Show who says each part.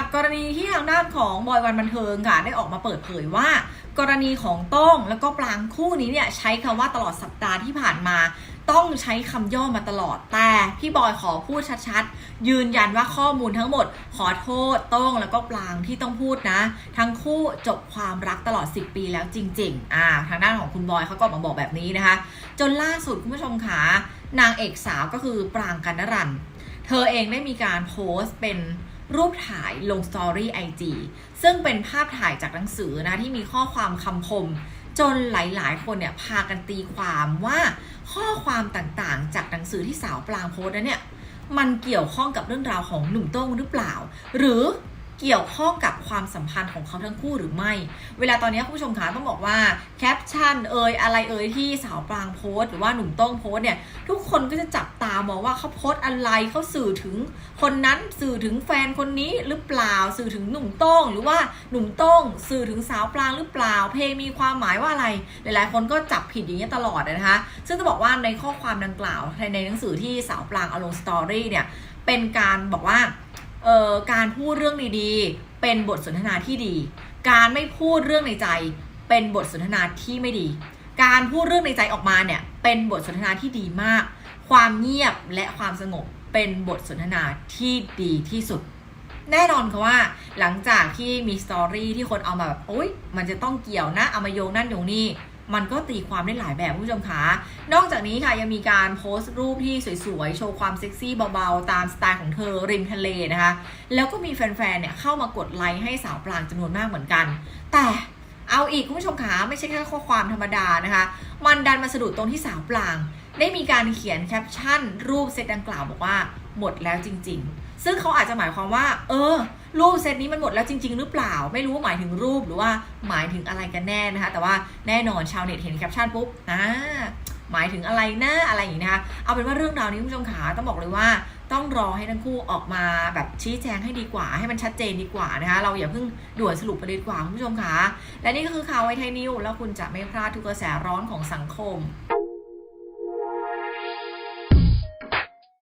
Speaker 1: จากกรณีที่ทางด้านของบอยวันบันเทิงค่ะได้ออกมาเปิดเผยว่า กรณีของโต้งแล้วก็ปรางคู่นี้เนี่ยใช้คำว่าตลอดสัปดาห์ที่ผ่านมา ต้องใช้คำย่อมาตลอดแต่พี่บอยขอพูดชัดๆ ยืนยันว่าข้อมูลทั้งหมด ขอโทษโต้งแล้วก็ปรางที่ต้องพูดนะ ทั้งคู่จบความรักตลอด 10 ปีแล้วจริง ๆ อ่า ทางด้านของคุณบอยเขาก็มาบอกแบบนี้นะคะ จนล่าสุดคุณผู้ชมขานางเอกสาวก็คือปรางกันนรันเธอเองได้มีการโพสต์เป็น รูปถ่ายลงสตอรี่ไอจีซึ่งเป็นภาพถ่ายจากหนังสือนะที่มีข้อความคำคม จนหลายๆ คนเนี่ยพากันตีความว่าข้อความต่างๆ จากหนังสือที่สาวปรางโพสต์นั้นเนี่ยมันเกี่ยวข้องกับเรื่องราวของหนุ่มโต้งหรือเปล่า หรือเกี่ยวข้องกับความสัมพันธ์ของเขาทั้งคู่หรือไม่ เวลาตอนนี้คุณผู้ชมคะต้องบอกว่าแคปชั่นเอ่ยอะไรเอ่ยที่สาวปรางโพสต์หรือว่าหนุ่มโต้งโพสต์เนี่ยทุกคนก็จะจับ ตามองว่าเขาโพสอะไรเขาสื่อถึงคนนั้นสื่อถึงแฟนคนนี้หรือเปล่าสื่อถึงหนุ่มโต้ง หรือว่าหนุ่มโต้ง สื่อถึงสาวปรางหรือเปล่า เพลงมีความหมายว่าอะไร หลายๆ คนก็จับผิดอย่างนี้ตลอดนะคะ ซึ่งจะบอกว่าในข้อความดังกล่าวในหนังสือที่สาวปรางเอาลงสตอรี่เนี่ยเป็นการบอกว่าเอ่อการพูดเรื่องดีๆเป็นบทสนทนาที่ดี การไม่พูดเรื่องในใจเป็นบทสนทนาที่ไม่ดี การพูดเรื่องในใจออกมาเนี่ย เป็นบทสนทนาที่ดีมาก ความเงียบและความสงบเป็นบทสนทนาที่ดีที่สุด แน่นอนค่ะว่า หลังจากที่มีสตอรี่ที่คนเอามาแบบโอ๊ยมันจะต้องเกี่ยวนะเอามาโยงนั่นโยงนี่มันก็ตีความได้หลายแบบคุณผู้ชมคะ นอกจากนี้ค่ะยังมีการโพสต์รูปที่สวยๆ โชว์ความเซ็กซี่เบาๆ ตามสไตล์ของเธอริมทะเลนะคะ แล้วก็มีแฟนๆ เนี่ยเข้ามากดไลค์ให้สาวปรางจำนวนมากเหมือนกัน แต่ เอาอีกคุณผู้ชมคะไม่ใช่แค่ข้อความธรรมดานะคะ มันดันมาสะดุดตรงที่สาวปราง ได้มีการเขียนแคปชั่น รูปเซตดังกล่าวบอกว่าหมดแล้วจริง ๆ ซึ่งเขาอาจจะหมายความว่า เออ รูปเซตนี้มันหมดแล้วจริง ๆ หรือเปล่า ไม่รู้ว่าหมายถึงรูปหรือว่าหมายถึงอะไรกันแน่นะคะ แต่ว่าแน่นอนชาวเน็ตเห็นแคปชั่นปุ๊บนะหมายถึงอะไรนะอะไรอย่างนี้นะคะ เอาเป็นว่าเรื่องราวนี้คุณผู้ชมขาต้องบอกเลยว่า ต้องรอให้ทั้งคู่ออกมาแบบชี้แจงให้ดีกว่า ให้มันชัดเจนดีกว่านะคะ เราอย่าเพิ่งด่วนสรุปประเด็นกว่าคุณผู้ชมคะและนี่ก็คือข่าวไวไทยนิวแล้วคุณจะไม่พลาดทุกกระแสร้อนของสังคม